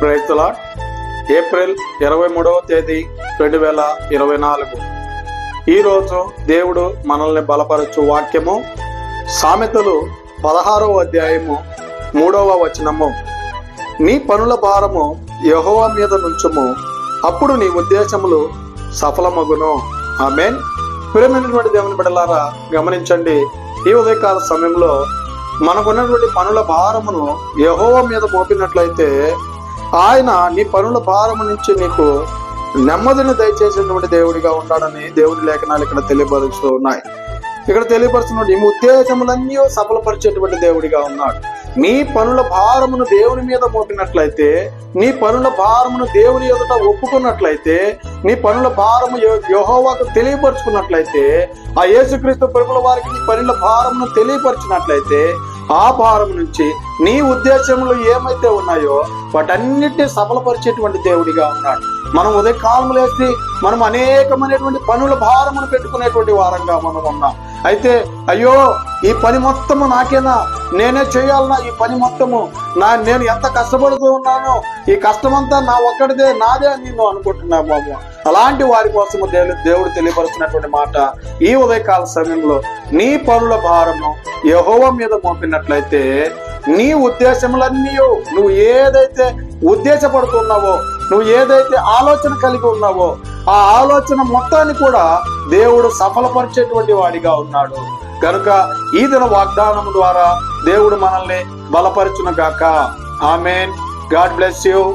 ప్రైతుల April ఇరవై మూడవ తేదీ రెండు వేల ఇరవై నాలుగు. ఈరోజు దేవుడు మనల్ని బలపరచు వాక్యము సామెతలు పదహారవ అధ్యాయము మూడవ వచనము. నీ పనుల భారము యహోవ మీద నుంచుము. అప్పుడు నీ ఉద్దేశములు సఫలమగును. ఆమెన్. ప్రేమైనటువంటి దేవుని బిడలారా గమనించండి ఈ ఉదయకాల సమయంలో మనకున్నటువంటి పనుల భారమును యహోవ మీద మోపినట్లయితే ఆయన నీ పనుల భారము నుంచి నీకు నెమ్మదిని దయచేసినటువంటి దేవుడిగా ఉన్నాడని దేవుడి లేఖనాలు ఇక్కడ తెలియపరుస్తూ ఉన్నాయి ఇక్కడ తెలియపరుస్తున్నాడు నీ ఉద్దేశములన్నీ సఫలపరిచేటువంటి దేవుడిగా ఉన్నాడు. నీ పనుల భారమును దేవుని మీద మోపినట్లయితే నీ పనుల భారమును దేవుని ఎదుట ఒప్పుకున్నట్లయితే నీ పనుల భారము యె- తెలియపరుచుకున్నట్లయితే ఆ యేసుక్రీస్తు ప్రభుల వారికి నీ పనుల భారమును తెలియపరిచినట్లయితే ఆ భారం నుంచి నీ ఉద్దేశంలో ఏమైతే ఉన్నాయో వాటన్నిటిని సఫలపరిచేటువంటి దేవుడిగా ఉన్నాడు. మనం ఉదయకాలం లేసి మనం అనేకమైనటువంటి పనుల భారమును పెట్టుకునేటువంటి వారంగా మనం ఉన్నాం. అయితే అయ్యో ఈ పని మొత్తము నాకేనా? నేనే చేయాలన్నా ఈ పని మొత్తము నా నేను ఎంత కష్టపడుతూ ఉన్నానో ఈ కష్టమంతా నా ఒక్కడిదే నాదే అని నేను అనుకుంటున్నా బాబు. అలాంటి వారి కోసము దేవుడు దేవుడు తెలియపరుస్తున్నటువంటి మాట ఈ ఉదయకాల సమయంలో నీ పనుల భారము యహోవ మీద మోపినట్లయితే నీ ఉద్దేశములన్నీ నువ్వు ఏదైతే ఉద్దేశపడుతున్నావో నువ్వు ఏదైతే ఆలోచన కలిగి ఉన్నావో ఆ ఆలోచన మొత్తాన్ని కూడా దేవుడు సఫలపరిచేటువంటి వాడిగా ఉన్నాడు. కనుక ఈ దిన వాగ్దానం ద్వారా దేవుడు మనల్ని బలపరచును గాక ఆమెన్. God bless you.